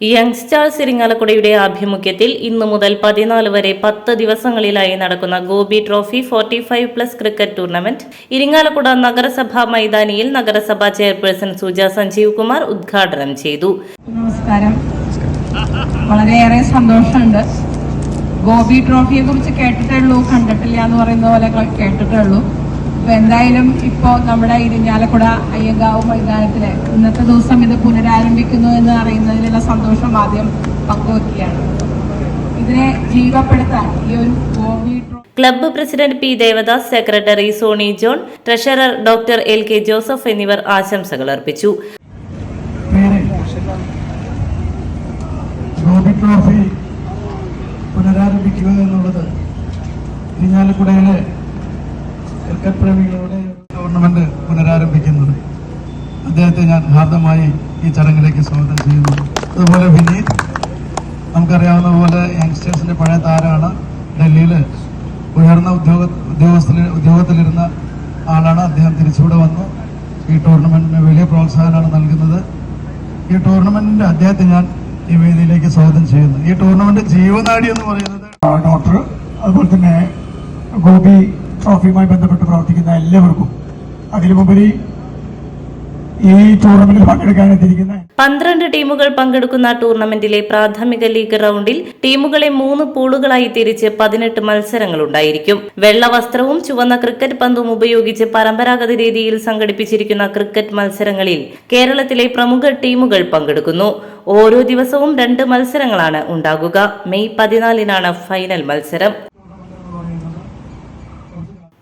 യങ്സ്റ്റാർസ് ഇരിങ്ങാലക്കുടയുടെ ആഭിമുഖ്യത്തിൽ ഇന്നു മുതൽ പതിനാല് വരെ പത്ത് ദിവസങ്ങളിലായി നടക്കുന്ന Gopi trophy forty five plus cricket tournament Irinjalakuda നഗരസഭാ മൈതാനിയിൽ നഗരസഭാ ചെയർപേഴ്സൺ സുജ സഞ്ജീവ് കുമാർ ഉദ്ഘാടനം ചെയ്തു. നമസ്കാരം. വളരെയേറെ സന്തോഷമുണ്ട്. ഗോപി ട്രോഫിയെ കുറിച്ച് കേട്ടിട്ടുള്ളൂ കണ്ടിട്ടില്ല എന്ന് പറയുന്ന പോലെ കേട്ടിട്ടുള്ളൂ അപ്പൊ എന്തായാലും ഇപ്പോ നമ്മുടെ ഇരിഞ്ഞാലക്കുട അയ്യങ്കാവ് മൈതാനത്തിൽ ഇന്നത്തെ ദിവസം ഇത് പുനരാരംഭിക്കുന്നു എന്ന് അറിയുന്നതിലുള്ള സന്തോഷം ആദ്യം പങ്കുവെക്കുകയാണ്. ഇതിനെ ജീവപ്പെടുത്താൻ ഈ ഒരു covid club president P Devadas secretary Soni John treasurer doctor L K Joseph എന്നിവർ ആശംസകൾ അർപ്പിച്ചു. പുനരാരംഭിക്കുക എന്നുള്ളത് ഇരിഞ്ഞാലക്കുടയിലെ ക്രിക്കറ്റ് ടൂർണമെന്റ് പുനരാരംഭിക്കുന്നത്. അദ്ദേഹത്തെ ഞാൻ ഹാർദമായി ഈ ചടങ്ങിലേക്ക് സ്വാഗതം ചെയ്യുന്നു. അതുപോലെ വിനീത് നമുക്കറിയാവുന്ന പോലെ യങ്സ്റ്റേഴ്സിന്റെ പഴയ താരമാണ്. ഡൽഹിയിൽ ഉയർന്ന ഉദ്യോഗ ഉദ്യോഗസ്ഥ ഉദ്യോഗത്തിലിരുന്ന ആളാണ്. അദ്ദേഹം തിരിച്ചുകൂടെ വന്നു. ഈ ടൂർണമെന്റിന് വലിയ പ്രോത്സാഹനമാണ് നൽകുന്നത്. ഈ ടൂർണമെന്റിന്റെ അദ്ദേഹത്തെ ഞാൻ ഈ വേദിയിലേക്ക് സ്വാഗതം ചെയ്യുന്നു. ഈ ടൂർണമെന്റ് ജീവനാടി എന്ന് പറയുന്നത് ഡോക്ടർ അതുപോലെ തന്നെ ഗോപി ട്രോഫിയുമായി ബന്ധപ്പെട്ട് പ്രവർത്തിക്കുന്ന എല്ലാവർക്കും അതിലുപരി ഈ ടൂർണമെന്റിൽ പങ്കെടുക്കാനെത്തിയിരിക്കുന്ന പന്ത്രണ്ട് ടീമുകൾ പങ്കെടുക്കുന്ന ടൂർണമെന്റിലെ പ്രാഥമിക ലീഗ് റൗണ്ടിൽ ടീമുകളെ മൂന്ന് പൂളുകളായി തിരിച്ച് പതിനെട്ട് മത്സരങ്ങളുണ്ടായിരിക്കും വെള്ള വസ്ത്രവും ചുവന്ന ക്രിക്കറ്റ് പന്തും ഉപയോഗിച്ച് പരമ്പരാഗത രീതിയിൽ സംഘടിപ്പിച്ചിരിക്കുന്ന ക്രിക്കറ്റ് മത്സരങ്ങളിൽ കേരളത്തിലെ പ്രമുഖ ടീമുകൾ പങ്കെടുക്കുന്നു. ഓരോ ദിവസവും രണ്ട് മത്സരങ്ങളാണ് ഉണ്ടാകുക. മെയ് പതിനാലിനാണ് ഫൈനൽ മത്സരം.